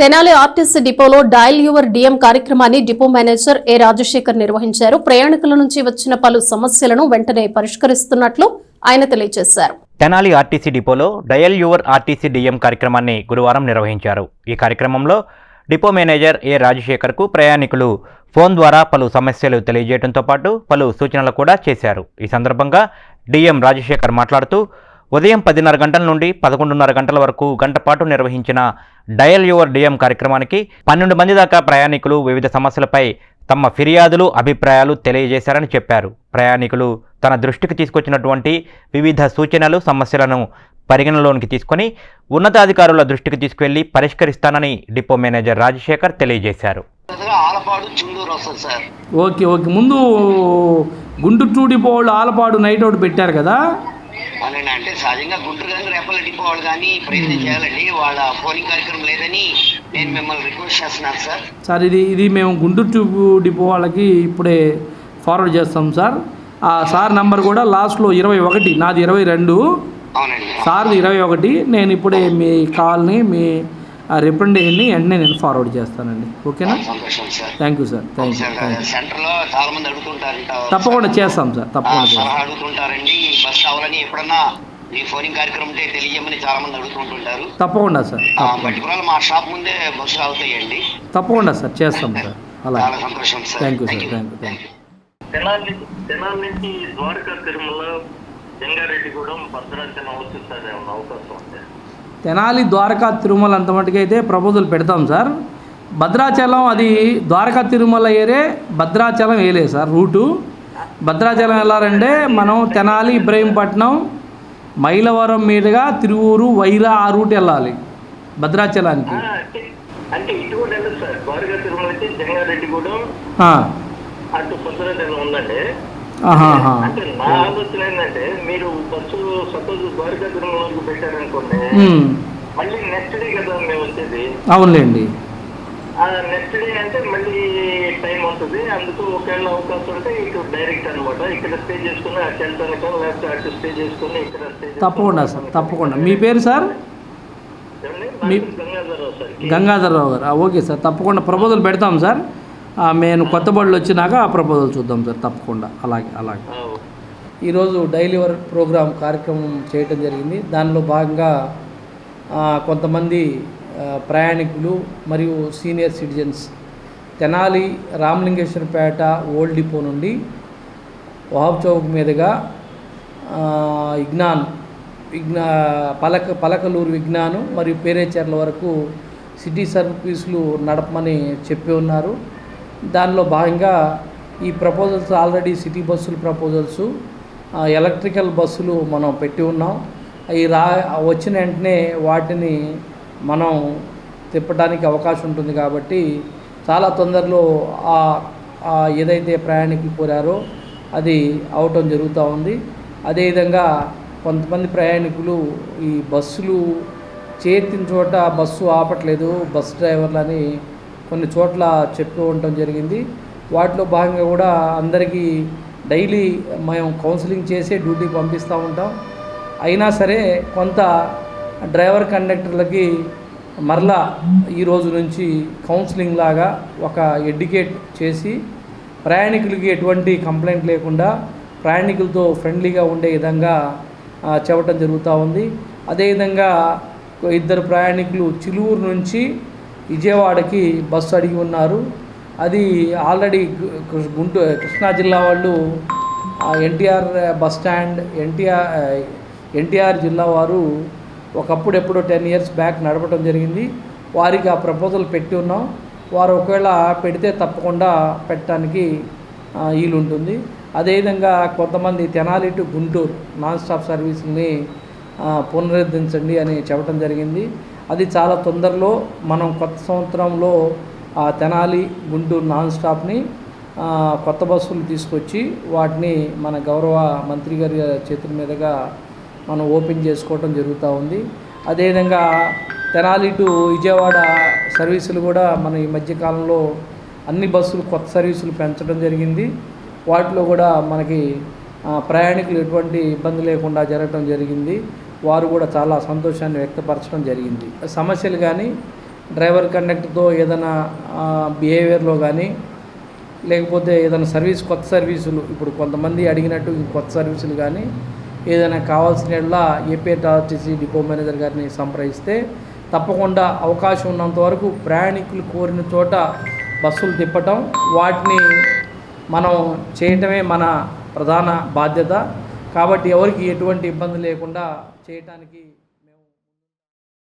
Tenali RTC డిపోలో dial your DM కార్యక్రమాన్ని depot manager A Rajasekhar నిర్వహించారు. ప్రయాణికుల నుంచి వచ్చిన పలు సమస్యలను వెంటనే పరిష్కరిస్తున్నట్లు ఆయన తెలియజేశారు. తెనాలి ఆర్టీసీ డిపోలో డయల్ యువర్ ఆర్టీసీ డిఎం కార్యక్రమాన్ని గురువారం నిర్వహించారు. ఈ కార్యక్రమంలో డిపో మేనేజర్ ఏ రాజశేఖర్కు ప్రయాణికులు ఫోన్ ద్వారా పలు సమస్యలు తెలియజేయడంతో పాటు పలు సూచనలు కూడా చేశారు. ఈ సందర్భంగా డిఎం రాజశేఖర్ మాట్లాడుతూ ఉదయం పదిన్నర గంటల నుండి పదకొండున్నర గంటల వరకు గంట పాటు నిర్వహించిన డయల్ యువర్ డిఎం కార్యక్రమానికి పన్నెండు మంది దాకా ప్రయాణికులు వివిధ సమస్యలపై తమ ఫిర్యాదులు అభిప్రాయాలు తెలియజేశారని చెప్పారు. ప్రయాణికులు తన దృష్టికి తీసుకొచ్చినటువంటి వివిధ సూచనలు సమస్యలను పరిగణలోనికి తీసుకొని ఉన్నతాధికారుల దృష్టికి తీసుకువెళ్ళి పరిష్కరిస్తానని డిపో మేనేజర్ రాజశేఖర్ తెలియజేశారు. Okay okay. ముందు గుంటూరు టూ డిపో వాళ్ళు ఆలపాడు నైట్ అవుట్ పెట్టారు కదా? అవునండి అంటే సహజంగా గుంటూరు కానీ రేపల డిపో వాళ్ళు కానీ ప్రయత్నం చేయాలండి వాళ్ళ ఫోనింగ్ కార్యక్రమం లేదని నేను మిమ్మల్ని రిక్వెస్ట్ చేస్తున్నాను సార్. సార్ ఇది ఇది మేము గుంటూరు టూ డిపో వాళ్ళకి ఇప్పుడే ఫార్వర్డ్ చేస్తాం సార్. ఆ సార్ నంబర్ కూడా లాస్ట్లో ఇరవై ఒకటి నాది ఇరవై రెండు. అవునండి. సార్ది ఇరవై ఒకటి. నేను ఇప్పుడే మీ కాల్ని మీ రిప్రజెంటేషన్ని వెంటనే నేను ఫార్వర్డ్ చేస్తానండి. ఓకేనా? సంతోషం sir. Thank you sir thank you sir thank you సెంటర్లో చాలా మంది అడుగుతుంటారంట తప్పకుండా చేస్తాం సార్ ఆ, తప్పకుండా అడుగుతుంటారండి. బస్ కావాలని ఎప్పుడన్నా ఈ ఫోనింగ్ కార్యక్రమం ఉంటే తెలియజేయమని చాలా మంది అడుగుతుంటుంటారు. తప్పకుండా సార్ ఆ, పర్టికులర్ మా షాప్ ముందే బస్సులు అవుతాయండి తప్పకుండా సార్ చేస్తాం సార్. అలాగే చాలా సంతోషం sir. Thank you sir Thank you. Thank you thank you Tenali Tenali నుంచి ద్వారకా తిరుమల జంగారెడ్డిగూడెం భద్రాచలం వస్తుంది సార్ ఏమన్నా అవకాశం ఉంది తెనాలి ద్వారకా తిరుమల అంత మటుకైతే ప్రపోజల్ పెడతాం సార్. భద్రాచలం అది ద్వారకా తిరుమల ఏరే భద్రాచలం వేయలే సార్ రూటు. భద్రాచలం వెళ్ళాలంటే మనం తెనాలి ఇబ్రహీంపట్నం మైలవరం మీదుగా తిరువూరు వైరా ఆ రూట్ వెళ్ళాలి భద్రాచలానికి. అంటే ఇటు కూడా సార్. ద్వారకా తిరుమల నుంచి జంగారెడ్డిగూడెం ఆ, అటు ఉందండి. అంటే నా ఆలోచన ఏంటంటే మీరు బస్సు సపోజ్ ద్వారకా తిరుమల వరకు పెట్టారనుకోండి మళ్ళీ నెక్స్ట్ డే కదా మేము వచ్చేది. అవునులేండి. నెక్స్ట్ డే అంటే మళ్ళీ టైం ఉంటుంది అందుకు ఒకవేళ అవకాశం ఉంటే ఇటు డైరెక్ట్ అన్నమాట. ఇక్కడ స్టే చేసుకుని అటు వెళ్తాను లేకపోతే అటు స్టే చేసుకుని ఇక్కడ స్టే తప్పకుండా సార్ తప్పకుండా. మీ పేరు సార్? గంగాధరరావు గారు. ఓకే సార్ తప్పకుండా ప్రపోజల్ పెడతాం సార్. మేము కొత్త బళ్ళు వచ్చినాక ఆ ప్రపోజల్ చూద్దాం సార్ తప్పకుండా. అలాగే అలాగే. ఈరోజు డైలీ వర్క్ ప్రోగ్రామ్ కార్యక్రమం చేయటం జరిగింది. దానిలో భాగంగా కొంతమంది ప్రయాణికులు మరియు senior citizens Tenali Ramalingeswarapeta old depot నుండి వహాబ్ చౌక్ మీదుగా విజ్ఞాన్ విజ్ఞా పలక పలకలూరు విజ్ఞాను మరియు పేరేచర్ల వరకు సిటీ సర్వీసులు నడపమని చెప్పి ఉన్నారు. దానిలో భాగంగా ఈ ప్రపోజల్స్ ఆల్రెడీ సిటీ బస్సుల ప్రపోజల్స్ ఎలక్ట్రికల్ బస్సులు మనం పెట్టి ఉన్నాం. అవి రా వచ్చిన వెంటనే వాటిని మనం తిప్పడానికి అవకాశం ఉంటుంది కాబట్టి చాలా తొందరలో ఆ ఏదైతే ప్రయాణికులు కోరారో అది అవటం జరుగుతూ ఉంది. అదేవిధంగా కొంతమంది ప్రయాణికులు ఈ బస్సులు చేతిన చోట బస్సు ఆపట్లేదు బస్ డ్రైవర్లని కొన్ని చోట్ల చెప్తూ ఉండటం జరిగింది. వాటిలో భాగంగా కూడా అందరికీ డైలీ మేము కౌన్సిలింగ్ చేసే డ్యూటీ పంపిస్తూ ఉంటాం. అయినా సరే కొంత డ్రైవర్ కండక్టర్లకి మరలా ఈ రోజు నుంచి కౌన్సిలింగ్ లాగా ఒక ఎడ్యుకేట్ చేసి ప్రయాణికులకి ఎటువంటి కంప్లైంట్ లేకుండా ప్రయాణికులతో ఫ్రెండ్లీగా ఉండే విధంగా ఆ, చెప్పటం జరుగుతూ ఉంది. అదేవిధంగా ఇద్దరు ప్రయాణికులు చిలువురు నుంచి విజయవాడకి బస్సు అడిగి ఉన్నారు. అది ఆల్రెడీ గుంటూరు కృష్ణా జిల్లా వాళ్ళు NTR bus stand NTR NTR జిల్లా వారు ఒకప్పుడు ఎప్పుడో టెన్ ఇయర్స్ బ్యాక్ నడపడం జరిగింది. వారికి ఆ ప్రపోజల్ పెట్టి ఉన్నాం. వారు ఒకవేళ పెడితే తప్పకుండా పెట్టడానికి వీలుంటుంది. అదేవిధంగా కొంతమంది Tenali to Guntur non stop సర్వీస్ని పునరుద్ధరించండి అని చెప్పడం జరిగింది. అది చాలా తొందరలో మనం కొత్త సంవత్సరంలో ఆ తెనాలి గుంటూరు నాన్ స్టాప్ని కొత్త బస్సులు తీసుకొచ్చి వాటిని మన గౌరవ మంత్రి గారి చేతుల మీదుగా మనం ఓపెన్ చేసుకోవడం జరుగుతూ ఉంది. అదేవిధంగా తెనాలి టు విజయవాడ సర్వీసులు కూడా మన ఈ మధ్యకాలంలో అన్ని బస్సులు కొత్త సర్వీసులు పెంచడం జరిగింది. వాటిలో కూడా మనకి ప్రయాణికులు ఎటువంటి ఇబ్బంది లేకుండా జరగడం జరిగింది. వారు కూడా చాలా సంతోషాన్ని వ్యక్తపరచడం జరిగింది. సమస్యలు కానీ డ్రైవర్ కండక్టర్తో ఏదైనా బిహేవియర్లో కానీ లేకపోతే ఏదైనా సర్వీస్ కొత్త సర్వీసులు ఇప్పుడు కొంతమంది అడిగినట్టు కొత్త సర్వీసులు కానీ ఏదైనా కావాల్సిన ఏపీఆర్టీసీ డిపో మేనేజర్ గారిని సంప్రదిస్తే తప్పకుండా అవకాశం ఉన్నంత వరకు ప్రయాణికులు కోరిన చోట బస్సులు తిప్పటం వాటిని మనం చేయటమే మన ప్రధాన బాధ్యత. కాబట్టి ఎవరికి ఎటువంటి ఇబ్బంది లేకుండా చేయటానికి